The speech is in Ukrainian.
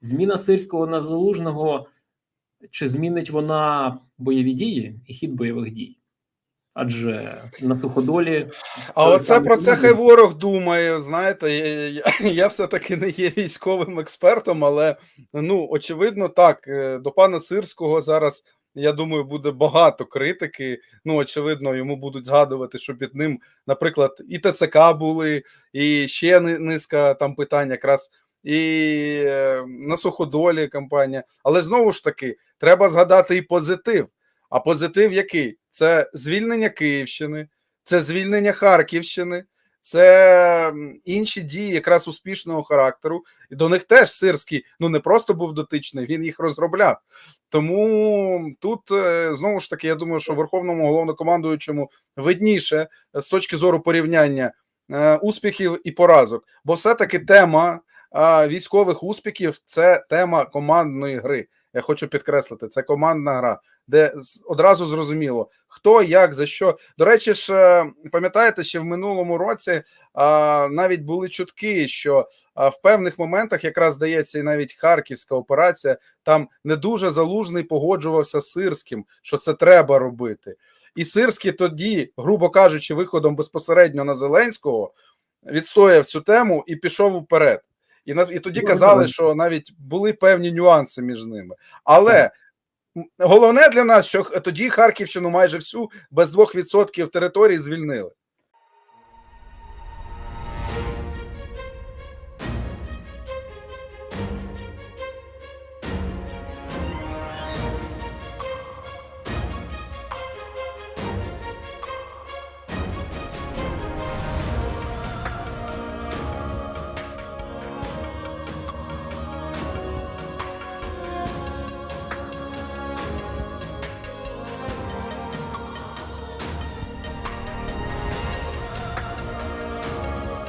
Зміна сирського на залужного, чи змінить вона бойові дії і хід бойових дій? Адже на суходолі А оце про це хай ворог думає. Знаєте, я, я, я все-таки не є військовим експертом, але ну очевидно, так е, до пана Сирського зараз. Я думаю, буде багато критики. Ну, очевидно, йому будуть згадувати, що під ним, наприклад, і ТЦК були, і ще низка там питань, якраз і е, на суходолі кампанія. Але знову ж таки, треба згадати і позитив. А позитив який? Це звільнення Київщини, це звільнення Харківщини, це інші дії якраз успішного характеру. І до них теж Сирський ну не просто був дотичний, він їх розробляв. Тому тут е, знову ж таки, я думаю, що Верховному головнокомандуючому видніше е, з точки зору порівняння успіхів і поразок, бо все-таки тема військових успіхів це тема командної гри. Я хочу підкреслити, це командна гра, де одразу зрозуміло, хто, як, за що. До речі, ж е, пам'ятаєте, ще в минулому році а, навіть були чутки, що в певних моментах, якраз здається, і навіть харківська операція, там не дуже залужний погоджувався з Сирським, що це треба робити. І Сирський тоді, грубо кажучи, виходом безпосередньо на Зеленського відстояв цю тему і пішов вперед. І і тоді Ну, казали, що навіть були певні нюанси між ними. Але головне для нас, що тоді Харківщину майже всю без 2% території звільнили.